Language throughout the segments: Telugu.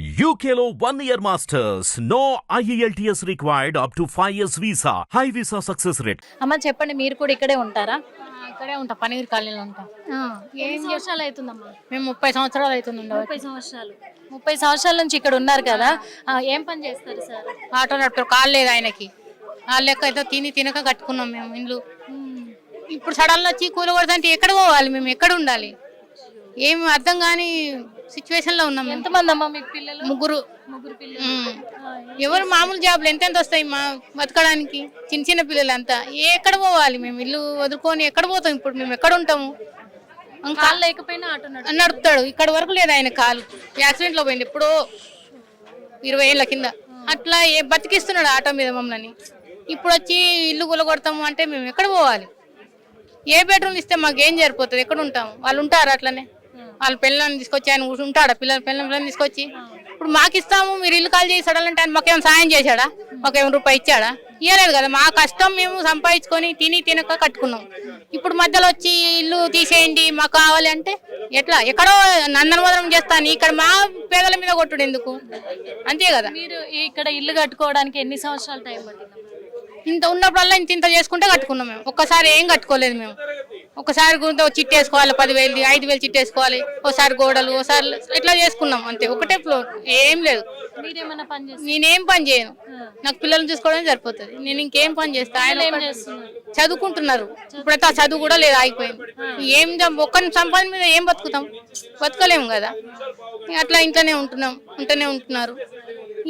One year masters. No E IELTS required up to 5 years visa. High visa success rate. అమ్మ చెప్పండి మీరు కూడా ఇక్కడే ఉంటారా? ఇక్కడే ఉంటాం పనిగిరి కాలనీలో ఉంటాం. ఎన్ని సంవత్సరాలు అవుతుందమ్మా? మేము ముప్పై సంవత్సరాలు అవుతుంది ముప్పై సంవత్సరాలు. ముప్పై సంవత్సరాల నుంచి ఇక్కడ ఉన్నారు కదా. ఏం పని చేస్తారు సార్? ఆటో నడుపుతారు కాలు లేదు ఆయనకి. కాలు లెక్క అయితే తిని తినక కట్టుకున్నాం మేము ఇండ్లు. ఇప్పుడు సడన్లో వచ్చి కూలి కొడుతుంటే ఎక్కడ పోవాలి మేము? ఎక్కడ ఉండాలి? ఏం అర్థం కాని సిచ్యువేషన్లో ఉన్నాం మేము. ఎంతమంది అమ్మా మీకు పిల్లలు? ముగ్గురు. ముగ్గురు పిల్లలు. ఉమ్. ఎవరు మామూలు జాబులు ఎంతెంత వస్తాయి మా బతకడానికి? చిన్న చిన్న పిల్లలు అంతా ఎక్కడ పోవాలి మేము? ఇల్లు వదులుకొని ఎక్కడ పోతాం ఇప్పుడు? మేము ఎక్కడ ఉంటాము? ఇంకా కాళ్ళు లేకపోయినా ఆటో నడు నడుపుతాడు. ఇక్కడ వరకు లేదు ఆయన కాలు. యాక్సిడెంట్లో పోయింది ఎప్పుడో ఇరవై ఏళ్ళ కింద. అట్లా ఏ బతికిస్తున్నాడు ఆటో మీద మమ్మల్ని. ఇప్పుడు వచ్చి ఇల్లు కొలగొడతాము అంటే మేము ఎక్కడ పోవాలి? ఏ బెడ్రూమ్ ఇస్తే మాకు ఏం సరిపోతుంది? ఎక్కడ ఉంటాము? వాళ్ళు ఉంటారు అట్లనే? వాళ్ళ పిల్లల్ని తీసుకొచ్చి ఆయన ఉంటాడా పిల్లల పిల్లల పిల్లల్ని తీసుకొచ్చి ఇప్పుడు మాకు ఇస్తాము మీరు ఇల్లు కాల్ చేసి సడాలంటే ఆయన మాకేమైనా సాయం చేశాడా? మాకేమైనా రూపాయి ఇచ్చాడా? ఇవ్వలేదు కదా మా కష్టం మేము సంపాదించుకొని తిని తినక కట్టుకున్నాం. ఇప్పుడు మధ్యలో వచ్చి ఇల్లు తీసేయండి మాకు కావాలి అంటే ఎట్లా? ఎక్కడో నందనవదనం చేస్తాను ఇక్కడ మా పేదల మీద కొట్టుడు ఎందుకు? అంతే కదా. మీరు ఇక్కడ ఇల్లు కట్టుకోవడానికి ఎన్ని సంవత్సరాలు టైం పట్టిందమ్మా ఇంత ఉన్నప్పుడల్లా ఇంత ఇంత చేసుకుంటే కట్టుకున్నాం మేము. ఒక్కసారి ఏం కట్టుకోలేదు మేము. ఒకసారి గుంత చిట్టి వేసుకోవాలి పదివేలు ఐదు వేలు చిట్టి వేసుకోవాలి ఒకసారి గోడలు ఒకసారి ఇట్లా చేసుకున్నాం అంతే ఒకటే ఫ్లోర్. ఏం లేదు. నేనేం పని చేయను. నాకు పిల్లల్ని చూసుకోవడం సరిపోతుంది. నేను ఇంకేం పని చేస్తా? ఆయన చదువుకుంటున్నారు. ఇప్పుడైతే ఆ చదువు కూడా లేదు ఆగిపోయింది. ఏం ఒక్కరి సంపాదన మీద ఏం బతుకుతాం? బతకలేము కదా. అట్లా ఇంట్లోనే ఉంటున్నాం ఉంటూనే ఉంటున్నారు.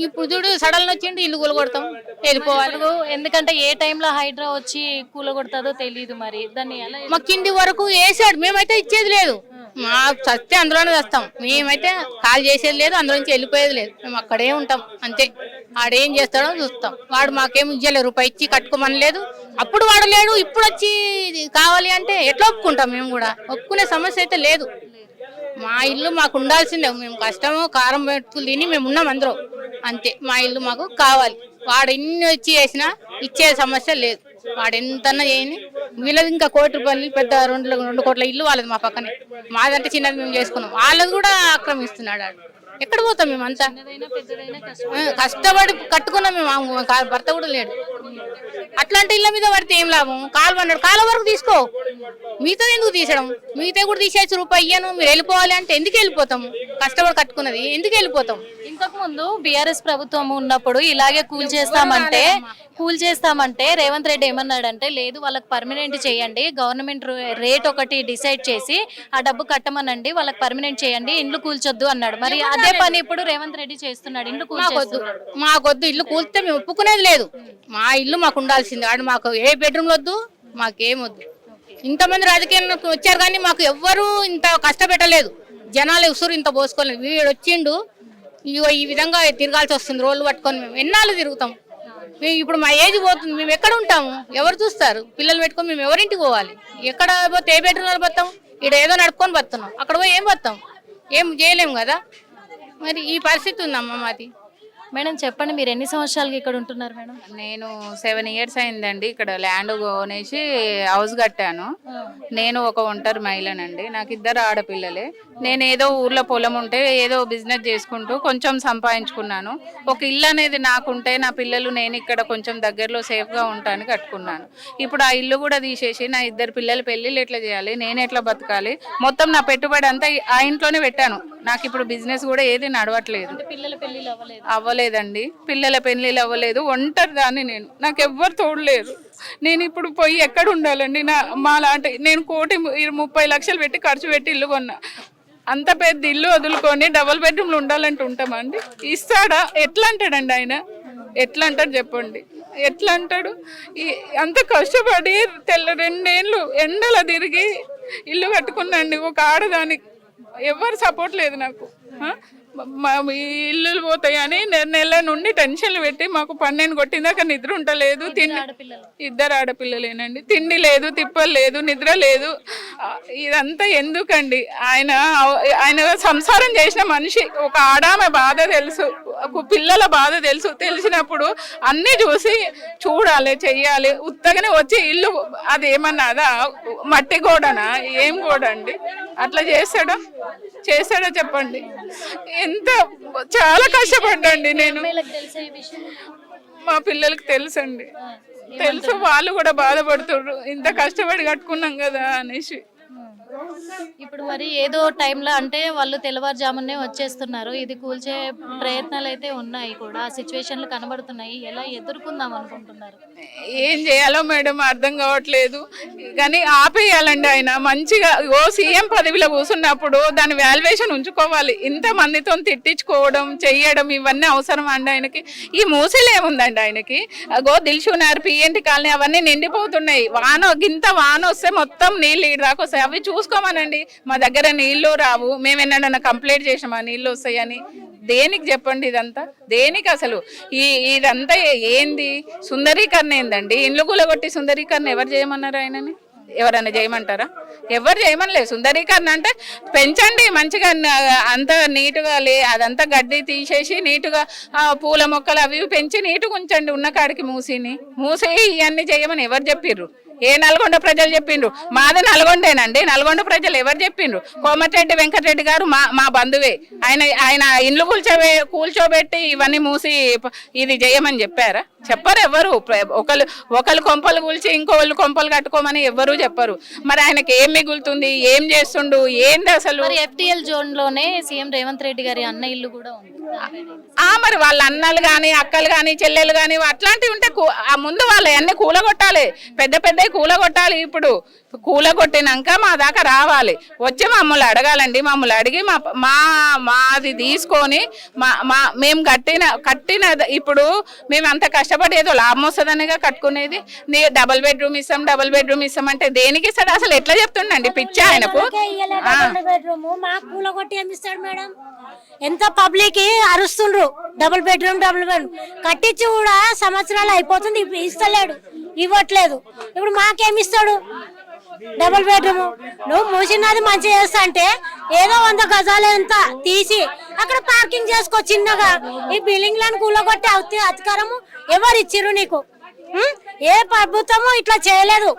ఇప్పుడు చూడు సడన్ వచ్చిండు ఇల్లు కొలగొడతాం వెళ్ళిపోవాలి. ఎందుకంటే ఏ టైంలో హైడ్రా వచ్చి కూలగొడతాదో తెలియదు మరి. దాన్ని ఎలా మా కింది వరకు వేసాడు. మేమైతే ఇచ్చేది లేదు. మా చస్తే అందులోనే వస్తాం. మేమైతే కాల్ చేసేది లేదు. అందులో నుంచి వెళ్ళిపోయేది లేదు. మేము అక్కడే ఉంటాం. అంతే. ఆడేం చేస్తాడో చూస్తాం. వాడు మాకేం ఇయ్యలేదు. రూపాయి ఇచ్చి కట్టుకోమని లేదు అప్పుడు వాడు లేడు. ఇప్పుడు వచ్చి కావాలి అంటే ఎట్లా ఒప్పుకుంటాం మేము కూడా? ఒప్పుకునే సమస్య అయితే లేదు. మా ఇల్లు మాకు ఉండాల్సిందే. మేము కష్టము కారం పెట్టుకుని తిని మేము ఉన్నాం అందరూ. అంతే. మా ఇల్లు మాకు కావాలి. వాడు ఇన్ని వచ్చి చేసినా ఇచ్చే సమస్య లేదు. వాడు ఎంతన్నా చేయని వీళ్ళది ఇంకా కోటి రూపాయలు పెద్ద రెండు రెండు కోట్ల ఇల్లు వాళ్ళది మా పక్కనే. మాదంటే చిన్నది మేము చేసుకున్నాం. వాళ్ళది కూడా ఆక్రమిస్తున్నాడు వాడు ఎక్కడ పోతాం మేము అంతా కష్టపడి కట్టుకున్నాం మేము. భర్త కూడా లేడు. అట్లాంటి ఇళ్ళ మీద పడితే ఏం లాభం? కాలు పన్నాడు. కాలు వరకు తీసుకో. మిగతా ఎందుకు తీసడం? మిగతా కూడా తీసేసి రూపాయి ఇయ్యను. మీరు వెళ్ళిపోవాలి అంటే ఎందుకు వెళ్ళిపోతాము కష్టపడి కట్టుకున్నది. ఎందుకు వెళ్ళిపోతాం? ఇంతకు ముందు బీఆర్ఎస్ ప్రభుత్వం ఉన్నప్పుడు ఇలాగే కూల్ చేస్తామంటే కూల్ చేస్తామంటే రేవంత్ రెడ్డి ఏమన్నాడంటే లేదు వాళ్ళకి పర్మనెంట్ చేయండి. గవర్నమెంట్ రేట్ ఒకటి డిసైడ్ చేసి ఆ డబ్బు కట్టమనండి. వాళ్ళకి పర్మనెంట్ చేయండి. ఇండ్లు కూల్చొద్దు అన్నాడు. మరి అదే పని ఇప్పుడు రేవంత్ రెడ్డి చేస్తున్నాడు. ఇండ్లు కూల్చేస్తున్నాడు మాకొద్దు. ఇల్లు కూలితే మేము ఒప్పుకునేది లేదు. మా ఇల్లు మాకు ఉండాల్సింది. వాడు మాకు ఏ బెడ్రూమ్ వద్దు మాకేం వద్దు. ఇంతమంది రాజకీయాలకు వచ్చారు కానీ మాకు ఎవ్వరూ ఇంత కష్టపెట్టలేదు. జనాలు ఉసురు ఇంత పోసుకోలేదు వీడు వచ్చిండు ఇగో ఈ విధంగా తిరగాల్సి వస్తుంది రోడ్లు పట్టుకొని మేము ఎన్నాళ్ళు తిరుగుతాం. మేము ఇప్పుడు మా ఏజ్ పోతుంది మేము ఎక్కడ ఉంటాము? ఎవరు చూస్తారు? పిల్లలు పెట్టుకొని మేము ఎవరింటికి పోవాలి? ఎక్కడ పోతే ఏ బెడ్రూమ్లో పోతాం ఇక్కడ ఏదో నడుపుకొని బతున్నాం. అక్కడ పోయి ఏం పోతాం ఏం చేయలేము కదా? మరి ఈ పరిస్థితి ఉందమ్మా మాది. మేడం చెప్పండి మీరు ఎన్ని సంవత్సరాలకి ఇక్కడ ఉంటున్నారు మేడం? నేను సెవెన్ ఇయర్స్ అయిందండి ఇక్కడ ల్యాండ్ కొనేసి హౌస్ కట్టాను. నేను ఒక ఒంటరి మహిళనండి నాకు ఇద్దరు ఆడపిల్లలే. నేను ఏదో ఊర్లో పొలం ఉంటే ఏదో బిజినెస్ చేసుకుంటూ కొంచెం సంపాదించుకున్నాను. ఒక ఇల్లు అనేది నాకుంటే నా పిల్లలు నేను ఇక్కడ కొంచెం దగ్గరలో సేఫ్గా ఉంటాను కట్టుకున్నాను. ఇప్పుడు ఆ ఇల్లు కూడా తీసేసి నా ఇద్దరు పిల్లల పెళ్ళిళ్ళు ఎట్లా చేయాలి నేను ఎట్లా బతకాలి మొత్తం నా పెట్టుబడి అంతా ఆ ఇంట్లోనే పెట్టాను. నాకు ఇప్పుడు బిజినెస్ కూడా ఏది నడవట్లేదు. పిల్లల పెళ్ళిళ్ళు అవ్వలేదు. అవ్వలేదండి. పిల్లల పెళ్ళిళ్ళు అవ్వలేదు. ఒంటరి దాన్ని నేను. నాకు ఎవ్వరు తోడలేరు. నేను ఇప్పుడు పోయి ఎక్కడ ఉండాలండి? నా మా లాంటి నేను కోటి ముప్పై లక్షలు పెట్టి ఖర్చు పెట్టి ఇల్లు కొన్నా. అంత పెద్ద ఇల్లు వదులుకొని డబల్ బెడ్రూమ్లు ఉండాలంటే ఉంటామండి ఇస్తాడా? ఎట్లా అంటాడండి ఆయన? ఎట్లా అంటాడు చెప్పండి. ఎట్లా అంటాడు ఈ అంత కష్టపడి తెల్ల రెండేళ్ళు ఎండల తిరిగి ఇల్లు కట్టుకున్నాండి. ఒక ఆడదానికి ఎవరు సపోర్ట్ లేదు నాకు. మా ఇల్లులు పోతాయని నెల నుండి టెన్షన్లు పెట్టి మాకు పన్నెండు కొట్టిందాక నిద్ర ఉండలేదు తిండి ఇద్దరు ఆడపిల్లలేనండి. తిండి లేదు తిప్పలు లేదు నిద్ర లేదు. ఇదంతా ఎందుకండి? ఆయన ఆయన సంసారం చేసిన మనిషి ఒక ఆడామె బాధ తెలుసు ఒక పిల్లల బాధ తెలుసు. తెలిసినప్పుడు అన్నీ చూసి చూడాలి చెయ్యాలి. ఉత్తగానే వచ్చి ఇల్లు అది ఏమన్నా అదా మట్టి గోడనా? ఏం గోడ అండి అట్లా చేస్తాడా? చేస్తాడో చెప్పండి. ఎంత చాలా కష్టపడ్డండి నేను. మా పిల్లలకి తెలుసండి. తెలుసు వాళ్ళు కూడా బాధపడుతుర్రు. ఇంత కష్టపడి కట్టుకున్నాం కదా అనేసి. ఇప్పుడు మరి ఏదో టైంలో అంటే వాళ్ళు తెల్లవారుజామునే వచ్చేస్తున్నారు. ఇది కూల్చే ప్రయత్నాలు అయితే ఉన్నాయి కూడా. ఆ సిచ్యువేషన్లు కనబడుతున్నాయి. ఎలా ఎదుర్కొందాం అనుకుంటున్నారు? ఏం చేయాలో మేడం అర్థం కావట్లేదు. కానీ ఆపేయాలండి ఆయన. మంచిగా ఓ సీఎం పదవిలో కూర్చున్నప్పుడు దాని వాల్యుయేషన్ ఉంచుకోవాలి. ఇంత మందితో తిట్టించుకోవడం చెయ్యడం ఇవన్నీ అవసరం అండి ఆయనకి? ఈ మూసలేముందండి ఆయనకి? అగో దిల్షునార్ పిఎన్టీ కాలనీ అవన్నీ నిండిపోతున్నాయి. వాన గింత వాన వస్తే మొత్తం నీళ్ళు ఈడ దాకా వస్తాయి. అవి చూసుకోమనండి. మా దగ్గర నీళ్ళు రావు. మేము ఎన్నడన్నా కంప్లైంట్ చేసామా నీళ్ళు వస్తాయని. దేనికి చెప్పండి ఇదంతా? దేనికి అసలు? ఈ ఇదంతా ఏంది? సుందరీకరణ ఏందండి? ఇండ్లు కూలగొట్టి సుందరీకరణ ఎవరు చేయమన్నారు ఆయనని? ఎవరైనా చేయమంటారా? ఎవరు చేయమనలేదు. సుందరీకరణ అంటే పెంచండి మంచిగా అంత నీటుగా లే అదంతా గడ్డి తీసేసి నీటుగా పూల మొక్కలు అవి ఇవి పెంచి నీటుగా ఉంచండి. ఉన్న కాడికి మూసిని. మూసి ఇవన్నీ చేయమని ఎవరు చెప్పిర్రు? ఏ నల్గొండ ప్రజలు చెప్పిండ్రు? మాది నల్గొండేనండి నల్గొండ ప్రజలు ఎవరు చెప్పిండ్రు? కోమటిరెడ్డి వెంకటరెడ్డి గారు మా మా బంధువే. ఆయన ఆయన ఇండ్లు కూల్చోబె కూల్చోబెట్టి ఇవన్నీ మూసి ఇది చేయమని చెప్పారా? చెప్పరు ఎవరు ఒకళ్ళు ఒకళ్ళు కొంపలు కూల్చి ఇంకోళ్ళు కొంపలు కట్టుకోమని ఎవరు చెప్పరు. మరి ఆయనకి ఏం మిగులుతుంది? ఏం చేస్తుండు? ఏంది అసలు? ఎఫ్టీఎల్ ఎఫ్టిఎల్ జోన్లోనే సీఎం రేవంత్ రెడ్డి గారి అన్న ఇల్లు కూడా ఉంది. మరి వాళ్ళ అన్నలు కానీ అక్కలు కానీ చెల్లెలు కానీ అట్లాంటివి ఉంటే ఆ ముందు వాళ్ళ అన్ని కూలగొట్టాలి. పెద్ద పెద్ద కూలగొట్టాలి ఇప్పుడు. కూలగొట్టినాక మా దాకా రావాలి. వచ్చి మమ్మల్ని అడగాలండి. మమ్మల్ని అడిగి మా మా మాది తీసుకొని మా మా మేము కట్టిన కట్టిన ఇప్పుడు మేము అంత కష్టపడి ఏదో లాభం వస్తుందనిగా కట్టుకునేది. నీ డబుల్ బెడ్రూమ్ ఇస్తాం డబుల్ బెడ్రూమ్ ఇస్తాం అంటే దేనికి ఇస్తాడు? అసలు ఎట్లా చెప్తుండండి పిచ్చి ఆయనకు? ఎంత పబ్లిక్ అరుస్తుండ్రు? డబుల్ బెడ్రూమ్ డబుల్ బెడ్రూమ్ కట్టించి కూడా సంవత్సరాలు అయిపోతుంది ఇప్పుడు ఇస్తలేడు ఇవ్వట్లేదు. ఇప్పుడు మాకేమి ఇస్తాడు? డబుల్ బెడ్రూమ్ నువ్వు మూసినది మంచిగా చేస్తా అంటే ఏదో వంద గజాలు ఎంత తీసి అక్కడ పార్కింగ్ చేసుకో చిన్నగా ఈ బిల్డింగ్లను కూలగొట్టి అధికారము ఎవరు ఇచ్చిర్రు నీకు ఏ ప్రభుత్వము ఇట్లా చేయలేదు.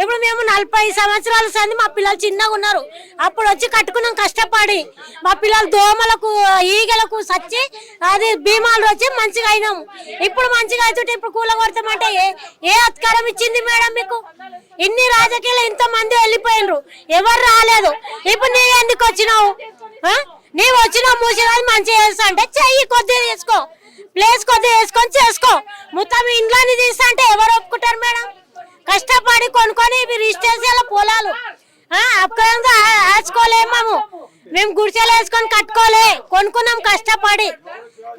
ఇప్పుడు మేము నలభై సంవత్సరాలు సంది మా పిల్లలు చిన్నగా ఉన్నారు. అప్పుడు వచ్చి కట్టుకున్నాం కష్టపడి. మా పిల్లలు దోమలకు ఈగలకు సచ్చి అది భీమాలు వచ్చి మంచిగా అయినాము. ఇప్పుడు మంచిగా అవుతుంటే ఇప్పుడు కూల కొడతామంటే ఏ ఏ అధికారం ఇచ్చింది మేడం మీకు? ఇన్ని రాజకీయాలు ఇంత మంది వెళ్ళిపోయినరు. ఎవరు రాలేదు. ఇప్పుడు నీ ఎందుకు వచ్చినావు? నీవు వచ్చినావు మూసిరాదు మంచిగా చేస్తా అంటే చెయ్యి కొద్దిగా తీసుకో ప్లేస్ కొద్దిగా వేసుకొని చేసుకో. మొత్తం ఇంట్లోని తీస్తా అంటే ఎవరు ఒప్పుకుంటారు మేడం? కష్టపడి కొనుక్కొని ఇవి రిజిస్ట్రేషన్ పొలాలు. ఆ, ఆచుకోలేము మేము. మేము గుడిసెలు వేసుకొని కట్టుకోలే. కొనుక్కున్నాం కష్టపడి.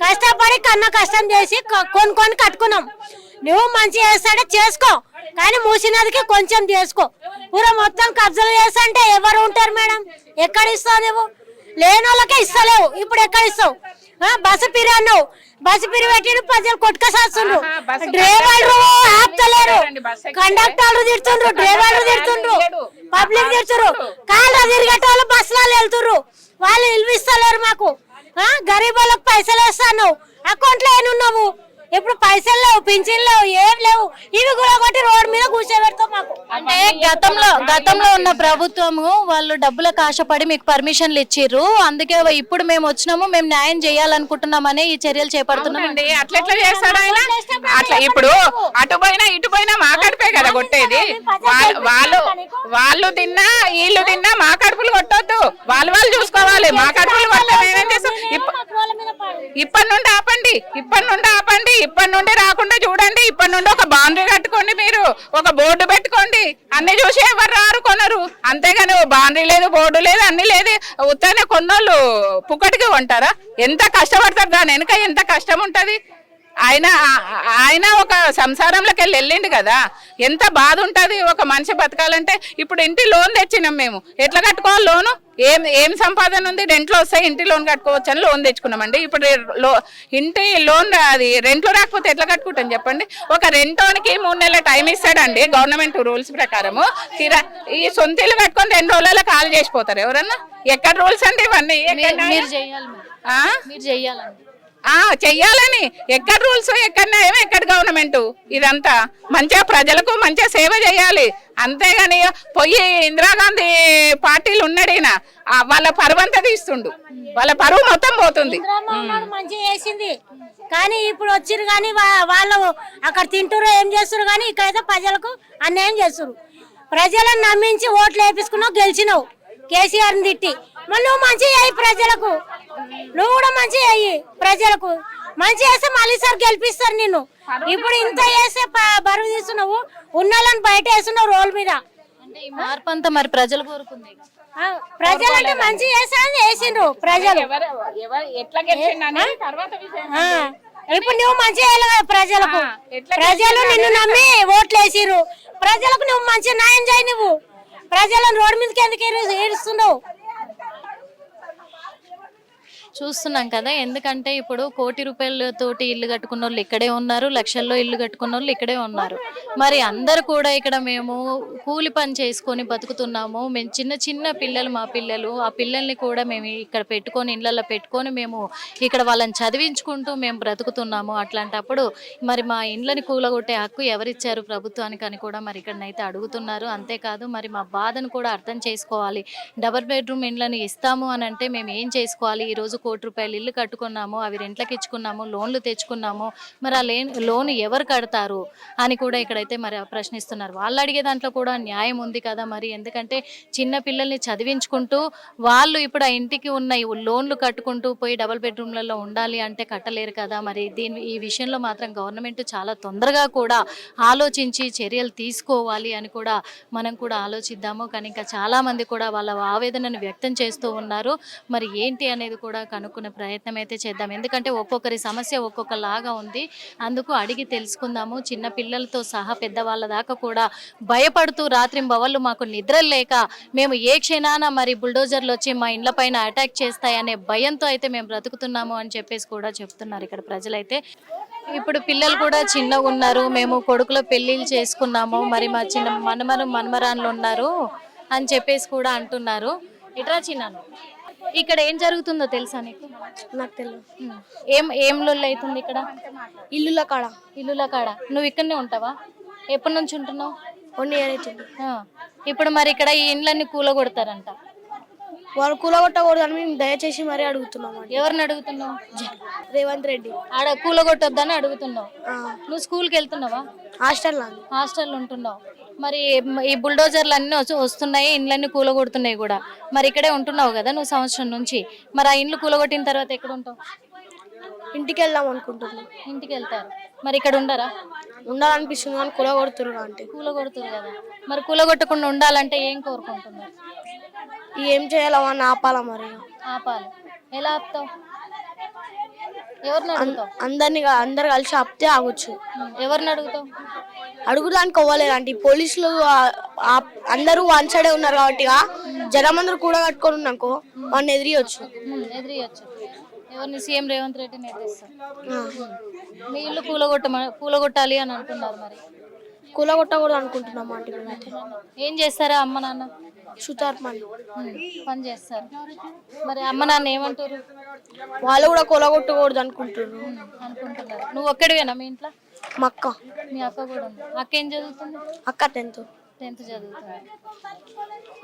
కష్టపడి కన్న కష్టం చేసి కొనుక్కొని కట్టుకున్నాం. నువ్వు మంచి చేస్తాడే చేసుకో. కానీ మూసినదికి కొంచెం చేసుకో. పూర మొత్తం కబ్జాలు చేస్తంటే ఎవరు ఉంటారు మేడం? ఎక్కడ ఇస్తావు నువ్వు? లేని వాళ్ళకే ఇస్తలేవు. ఇప్పుడు ఎక్కడ ఇస్తావు? బస బస్సు నువ్వు బస్సు పిరి పెట్టి ప్రజలు కొట్టుకసాస్తుండ్రు డ్రైవర్లు ఆపుతలేరు. కండక్టర్లు తిడుతుండ్రు డ్రైవర్లు తిడుతుండ్రు. పబ్లిక్ తిడుతురు కాళ్ళు తిరిగేటోళ్ళు బస్సులలో వెళ్తుర్రు వాళ్ళు ఇల్విస్తలేరు మాకు. ఆ, గరీబ్ వాళ్ళకి పైసలు వేస్తాను అకౌంట్లో ఏనున్నావు? ఇప్పుడు పైసలు లేవు పింఛన్ లేవు ఏం లేవు. ఇవి కూడా కొట్టి రోడ్ మీద కూర్చోబెడతాం అంటే గతంలో గతంలో ఉన్న ప్రభుత్వము వాళ్ళు డబ్బులకు ఆశపడి మీకు పర్మిషన్లు ఇచ్చిర్రు. అందుకే ఇప్పుడు మేము వచ్చినాము మేము న్యాయం చేయాలనుకుంటున్నామని ఈ చర్యలు చేపడుతున్నాం అవునండి. అట్లా ఎట్లా చేస్తాడు ఆయన? అట్లా ఇప్పుడు అటు పోయినా ఇటు పోయినా మా కడుపే కదా కొట్టేది. వాళ్ళ- వాళ్ళు తిన్నా వీళ్ళు తిన్నా మా కడుపులు కొట్టొద్దు. వాళ్ళు వాళ్ళు చూసుకోవాలి. మా కడుపులు చేస్తాం ఇప్పటి నుండి ఆపండి. ఇప్పటి నుండి ఆపండి. ఇప్పటి నుండి రాకుండా చూడండి. ఇప్పటి నుండి ఒక బౌండరీ కట్టుకోండి మీరు. ఒక బోర్డు పెట్టుకోండి. అన్ని చూసి ఎవరు రారు కొనరు. అంతేగాని బౌండరీ లేదు బోర్డు లేదు అన్ని లేదు. ఉత్తనే కొన్నోళ్ళు పుక్కటికి ఉంటారా ఎంత కష్టపడతారు దాని వెనుక ఎంత కష్టం ఉంటది? ఆయన ఆయన ఒక సంసారంలోకి వెళ్ళి వెళ్ళిండు కదా. ఎంత బాధ ఉంటుంది ఒక మనిషి బతకాలంటే. ఇప్పుడు ఇంటి లోన్ తెచ్చినాం మేము. ఎట్లా కట్టుకోవాలి లోను? ఏం ఏం సంపాదన ఉంది? రెంట్లో వస్తాయి ఇంటి లోన్ కట్టుకోవచ్చు అని లోన్ తెచ్చుకున్నామండి. ఇప్పుడు లో ఇంటి లోన్ అది రెంట్లో రాకపోతే ఎట్లా కట్టుకుంటాం చెప్పండి? ఒక రెంటోనికి మూడు నెలల టైం ఇస్తాడండి గవర్నమెంట్ రూల్స్ ప్రకారము. కిరా ఈ సొంత ఇల్లు కట్టుకొని రెండు రోజులలో కాల్ చేసిపోతారు ఎవరన్నా? ఎక్కడ రూల్స్ అండి ఇవన్నీ? మీరు చేయాలి చెయ్యాలని. ఎక్కడ రూల్స్ ఎక్కడ న్యాయం ఎక్కడ గవర్నమెంట్? ఇదంతా. మంచిగా ప్రజలకు మంచిగా సేవ చేయాలి. అంతేగాని పోయి ఇందిరాగాంధీ పార్టీలు ఉన్నాడు ఈయన. ఆ వాళ్ళ పరువు అంతా తీస్తుండు. వాళ్ళ పరువు మొత్తం పోతుంది. చేసింది. కానీ ఇప్పుడు వచ్చిరు కానీ వాళ్ళు అక్కడ తింటారు ఏం చేస్తారు కానీ ఇక్కడైతే ప్రజలకు అన్యాయం చేస్తారు ప్రజలను నమ్మించి ఓట్లు వేపించుకున్నావు గెలిచినావు. కేసీఆర్ని తిట్టి. మళ్ళీ నువ్వు చేయి ప్రజలకు. నువ్వు కూడా మంచిగా చేయి ప్రజలకు. మంచి చేస్తే మళ్ళీ సార్ గెలిపిస్తారు నిన్ను. ఇప్పుడు ఇంత చేస్తే ప- బరువు తీస్తున్నావు ఉన్నోళ్ళని బయట వేస్తున్నావు రోల్ మీద. మార్పు అంతా మరి ప్రజలు కోరుకుంది. వేసిండ్రు ప్రజలు. తర్వాత విషయం. ఆ, ఇప్పుడు నువ్వు మంచిగా చేయాలి ప్రజలకు. ప్రజలు నిన్ను నమ్మి ఓట్లు వేసిర్రు ప్రజలకు నువ్వు మంచి న్యాయం చేయి నువ్వు. ప్రజలను రోడ్డు మీదకి ఎందుకు ఏడు- ఏడుస్తున్నావు చూస్తున్నాం కదా ఎందుకంటే ఇప్పుడు కోటి రూపాయలతోటి ఇల్లు కట్టుకున్న వాళ్ళు ఇక్కడే ఉన్నారు లక్షల్లో ఇల్లు కట్టుకున్న వాళ్ళు ఇక్కడే ఉన్నారు. మరి అందరు కూడా ఇక్కడ మేము కూలి పని చేసుకొని బతుకుతున్నాము. మేము చిన్న చిన్న పిల్లలు మా పిల్లలు ఆ పిల్లల్ని కూడా మేము ఇక్కడ పెట్టుకొని ఇళ్ళల్లో పెట్టుకొని మేము ఇక్కడ వాళ్ళని చదివించుకుంటూ మేము బ్రతుకుతున్నాము. అట్లాంటప్పుడు మరి మా ఇండ్లని కూలగొట్టే హక్కు ఎవరిచ్చారు ప్రభుత్వానికి అని కూడా మరి ఇక్కడనైతే అడుగుతున్నారు. అంతేకాదు మరి మా బాధను కూడా అర్థం చేసుకోవాలి. డబల్ బెడ్రూమ్ ఇండ్లను ఇస్తాము అని అంటే మేము ఏం చేసుకోవాలి? ఈరోజు కోటి రూపాయలు ఇల్లు కట్టుకున్నాము అవి రెంట్లకి ఇచ్చుకున్నాము లోన్లు తెచ్చుకున్నాము మరి ఆ లేన్ లోన్ ఎవరు కడతారు అని కూడా ఇక్కడైతే మరి ప్రశ్నిస్తున్నారు. వాళ్ళు అడిగే దాంట్లో కూడా న్యాయం ఉంది కదా మరి? ఎందుకంటే చిన్న పిల్లల్ని చదివించుకుంటూ వాళ్ళు ఇప్పుడు ఆ ఇంటికి ఉన్న లోన్లు కట్టుకుంటూ పోయి డబుల్ బెడ్రూమ్లలో ఉండాలి అంటే కట్టలేరు కదా మరి? దీని ఈ విషయంలో మాత్రం గవర్నమెంట్ చాలా తొందరగా కూడా ఆలోచించి చర్యలు తీసుకోవాలి అని కూడా మనం కూడా ఆలోచిద్దాము. కానీ ఇంకా చాలామంది కూడా వాళ్ళ ఆవేదనను వ్యక్తం చేస్తూ ఉన్నారు. మరి ఏంటి అనేది కూడా కనుక్కునే ప్రయత్నం అయితే చేద్దాం. ఎందుకంటే ఒక్కొక్కరి సమస్య ఒక్కొక్కలాగా ఉంది. అందుకు అడిగి తెలుసుకుందాము. చిన్న పిల్లలతో సహా పెద్దవాళ్ళ దాకా కూడా భయపడుతూ రాత్రి బవళ్ళు మాకు నిద్ర లేక మేము ఏ క్షణాన మరి బుల్డోజర్లు వచ్చి మా ఇండ్ల పైన అటాక్ చేస్తాయనే భయంతో అయితే మేము బ్రతుకుతున్నాము అని చెప్పేసి కూడా చెప్తున్నారు ఇక్కడ ప్రజలైతే. ఇప్పుడు పిల్లలు కూడా చిన్నగా ఉన్నారు. మేము కొడుకులో పెళ్ళిళ్ళు చేసుకున్నాము. మరి మా చిన్న మనమరు మనమరాన్లు ఉన్నారు అని చెప్పేసి కూడా అంటున్నారు. ఇట్రా చిన్నాను ఇక్కడ ఏం జరుగుతుందో తెలుసా నీకు? నాకు తెలియదు. ఏం ఏం లొల్లి అవుతుంది ఇక్కడ? ఇల్లుల కాడ. ఇల్లుల కాడ. నువ్వు ఇక్కడనే ఉంటావా? ఎప్పటి నుంచి ఉంటున్నావు? వన్ ఇయర్ అవుతుంది. ఆ. ఇప్పుడు మరి ఇక్కడ ఈ ఇండ్లన్నీ కూలగొడతారంట. వాళ్ళు కూలగొట్టకూడదని మేము దయచేసి మరీ అడుగుతున్నాం ఎవరిని అడుగుతున్నావు? రేవంత్ రెడ్డి. ఆడ కూలగొట్టొద్దని అడుగుతున్నావు. నువ్వు స్కూల్కి వెళ్తున్నావా? హాస్టల్ హాస్టల్ ఉంటున్నావు. మరి ఈ బుల్డోజర్లు అన్నీ వచ్చి- వస్తున్నాయి ఇండ్లన్నీ కూలగొడుతున్నాయి కూడా. మరి ఇక్కడే ఉంటున్నావు కదా నువ్వు సంవత్సరం నుంచి. మరి ఆ ఇండ్లు కూలగొట్టిన తర్వాత ఎక్కడ ఉంటావు? ఇంటికి వెళ్దాం అనుకుంటున్నాం. ఇంటికి వెళ్తారు మరి ఇక్కడ ఉండరా? ఉండాలనిపిస్తుంది కానీ కూలగొడుతున్నారు అంటే. కూలగొడుతురు కదా. మరి కూలగొట్టకుండా ఉండాలంటే ఏం కోరుకుంటున్నారు? ఏం చేయాలో అని ఆపాలా మరి. ఆపాలి. ఎలా ఆపుతావు? ఎవరిని అడుగుతావు? అందరిని అందరు కలిసి ఆపితే ఆగొచ్చు. ఎవరిని అడుగుతావు? అడుగుదానికి అవ్వలేదు అంటే పోలీసులు ఆ- అందరూ వన్ సైడే ఉన్నారు కాబట్టి ఇక జనం అందరూ కూడా కట్టుకొని ఉన్నాకో వాడిని ఎదిరియొచ్చు. ఎదిరియొచ్చు. ఎవరిని సీఎం రేవంత్ రెడ్డిని ఎదిరిస్తారు మీ ఇల్లు కూలగొట్ట కూలగొట్టాలి అని అంటున్నారు మరి. కూలగొట్టకూడదు అనుకుంటున్నాం అంటే మేమైతే ఏం చేస్తారా అమ్మ నాన్న? సుతార్ పని ఉమ్, పని చేస్తారు. మరి అమ్మ నాన్న ఏమంటారు? వాళ్ళు కూడా కూలగొట్టకూడదు అనుకుంటున్నారు. అనుకుంటున్నారు. నువ్వు ఒక్కడివేనా మీ ఇంట్లో? మా అక్క. మీ అక్క కూడా ఉంది. అక్క ఏం చదువుతుంది? అక్క టెన్త్. టెన్త్ చదువుతున్నాడు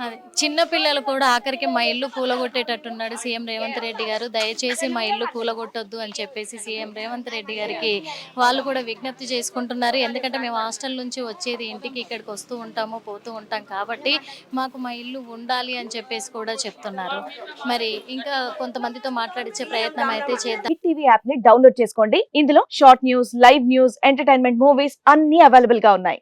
అదే చిన్న పిల్లలు కూడా ఆఖరికి మా ఇల్లు కూలగొట్టేటట్టున్నాడు సీఎం రేవంత్ రెడ్డి గారు. దయచేసి మా ఇల్లు కూలగొట్టొద్దు అని చెప్పేసి సీఎం రేవంత్ రెడ్డి గారికి వాళ్ళు కూడా విజ్ఞప్తి చేసుకుంటున్నారు. ఎందుకంటే మేము హాస్టల్ నుంచి వచ్చేది ఇంటికి ఇక్కడికి వస్తూ ఉంటాము పోతూ ఉంటాం కాబట్టి మాకు మా ఇల్లు ఉండాలి అని చెప్పేసి కూడా చెప్తున్నారు. మరి ఇంకా కొంతమందితో మాట్లాడించే ప్రయత్నం అయితే చేద్దాం. టీవీ యాప్ని డౌన్లోడ్ చేసుకోండి. ఇందులో short news live news entertainment movies అన్ని అవైలబుల్గా ఉన్నాయి.